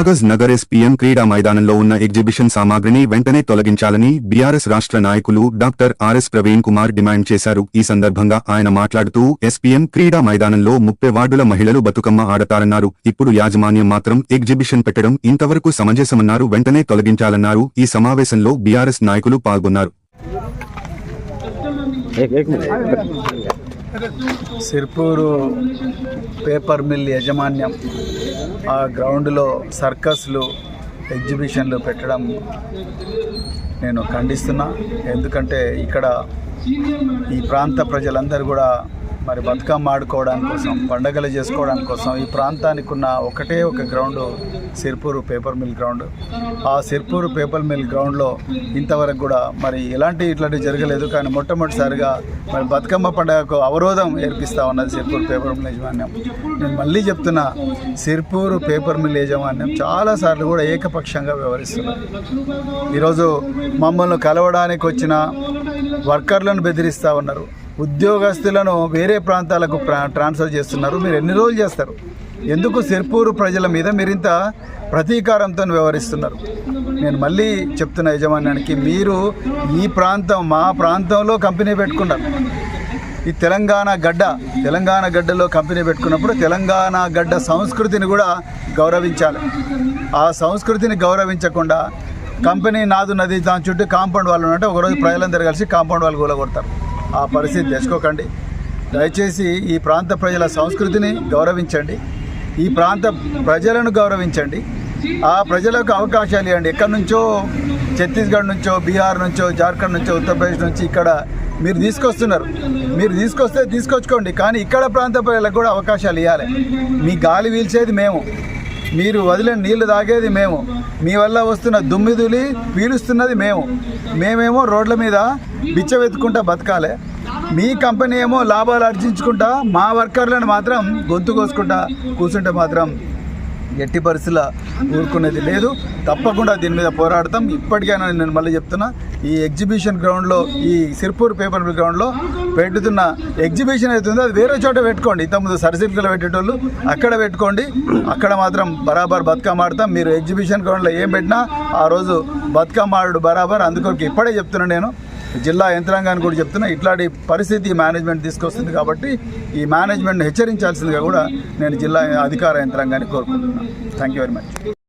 Kagaz Nagar SPM క్రీడా మైదానంలో ఉన్న ఎగ్జిబిషన్ సామాగ్రిని వెంటనే తొలగించాలని బీఆర్ఎస్ రాష్ట్ర నాయకులు doctor RS Praveen Kumar demand చేశారు. ఈ సందర్భంగా ఆయన మాట్లాడుతూ ఎస్పీఎం క్రీడా మైదానంలో ముప్పై వార్డుల మహిళలు బతుకమ్మ ఆడతారన్నారు. ఇప్పుడు యాజమాన్యం మాత్రం ఎగ్జిబిషన్ పెట్టడం ఇంతవరకు సమంజసమన్నారు. వెంటనే తొలగించాలన్నారు. ఈ సమావేశంలో బీఆర్ఎస్ నాయకులు పాల్గొన్నారు. సిర్పూరు పేపర్ మిల్ యాజమాన్యం ఆ గ్రౌండ్లో సర్కస్లు ఎగ్జిబిషన్లు పెట్టడం నేను ఖండిస్తున్నా. ఎందుకంటే ఇక్కడ ఈ ప్రాంత ప్రజలందరూ కూడా మరి బతుకమ్మ ఆడుకోవడానికి కోసం పండగలు చేసుకోవడానికి కోసం ఈ ప్రాంతానికి ఉన్న ఒకటే ఒక ground Sirpur paper mill ground ఆ సిర్పూరు పేపర్ మిల్ గ్రౌండ్లో ఇంతవరకు కూడా మరి ఎలాంటి ఇట్లాంటివి జరగలేదు. కానీ మొట్టమొదటిసారిగా మరి బతుకమ్మ పండుగకు అవరోధం ఏర్పిస్తూ ఉన్నది సిర్పూరు పేపర్ మిల్ యాజమాన్యం. నేను మళ్ళీ చెప్తున్నా సిర్పూరు పేపర్ మిల్ యాజమాన్యం చాలాసార్లు కూడా ఏకపక్షంగా వ్యవహరిస్తున్నారు. ఈరోజు మమ్మల్ని కలవడానికి వచ్చిన వర్కర్లను బెదిరిస్తూ ఉన్నారు. ఉద్యోగస్తులను వేరే ప్రాంతాలకు ట్రాన్స్ఫర్ చేస్తున్నారు. మీరు ఎన్ని రోజులు చేస్తారు? ఎందుకు సిర్పూరు ప్రజల మీద మీరింత ప్రతీకారంతో వ్యవహరిస్తున్నారు? నేను మళ్ళీ చెప్తున్న యజమాన్యానికి మీరు ఈ ప్రాంతం మా ప్రాంతంలో కంపెనీ పెట్టుకున్నారు. ఈ తెలంగాణ గడ్డ తెలంగాణ గడ్డలో కంపెనీ పెట్టుకున్నప్పుడు తెలంగాణ గడ్డ సంస్కృతిని కూడా గౌరవించాలి. ఆ సంస్కృతిని గౌరవించకుండా కంపెనీ నాదు నది దాని చుట్టూ కాంపౌండ్ వాళ్ళు ఉంటే ఒకరోజు ప్రజలందరూ కలిసి కాంపౌండ్ వాళ్ళు కూలగొడతారు. ఆ పరిస్థితి తెచ్చుకోకండి. దయచేసి ఈ ప్రాంత ప్రజల సంస్కృతిని గౌరవించండి. ఈ ప్రాంత ప్రజలను గౌరవించండి. ఆ ప్రజలకు అవకాశాలు ఇవ్వండి. ఎక్కడి నుంచో ఛత్తీస్గఢ్ నుంచో బీహార్ నుంచో జార్ఖండ్ నుంచో ఉత్తరప్రదేశ్ నుంచి ఇక్కడ మీరు తీసుకొస్తున్నారు. మీరు తీసుకొస్తే తీసుకొచ్చుకోండి. కానీ ఇక్కడ ప్రాంత ప్రజలకు కూడా అవకాశాలు ఇవ్వాలి. మీ గాలి పీల్చేది మేము. మీరు వదిలిన నీళ్ళు తాగేది మేము. మీ వల్ల వస్తున్న దుమ్మిదులి పీలుస్తున్నది మేము. మేమేమో రోడ్ల మీద బిచ్చవెత్తుకుంటా బతకాలే. మీ కంపెనీ ఏమో లాభాలు ఆర్జించుకుంటా మా వర్కర్లను మాత్రం గొంతు కోసుకుంటా కూర్చుంటే మాత్రం ఎట్టి పరిస్థితుల ఊరుకునేది లేదు. తప్పకుండా దీని మీద పోరాడతాం. ఇప్పటికైనా నేను మళ్ళీ చెప్తున్నా ఈ ఎగ్జిబిషన్ గ్రౌండ్లో ఈ సిర్పూర్ పేపర్ మిల్ గ్రౌండ్లో పెట్టుతున్న ఎగ్జిబిషన్ అవుతుందో అది వేరే చోట పెట్టుకోండి. ఇంతకుముందు సరిసిల్కలు పెట్టేటోళ్ళు అక్కడ పెట్టుకోండి. అక్కడ మాత్రం బరాబర్ బతుకమ్మ ఆడతాం. మీరు ఎగ్జిబిషన్ గ్రౌండ్లో ఏం పెట్టినా ఆ రోజు బతుకమ్మ ఆడు బరాబర్. అందుకొరకు ఇప్పుడే చెప్తున్నా నేను. జిల్లా యంత్రాంగాన్ని కూడా చెప్తున్నా ఇట్లాంటి పరిస్థితి మేనేజ్మెంట్ తీసుకొస్తుంది కాబట్టి ఈ మేనేజ్మెంట్ను హెచ్చరించాల్సిందిగా కూడా నేను జిల్లా అధికార యంత్రాంగాన్ని కోరుకుంటున్నాను థ్యాంక్ యూ వెరీ మచ్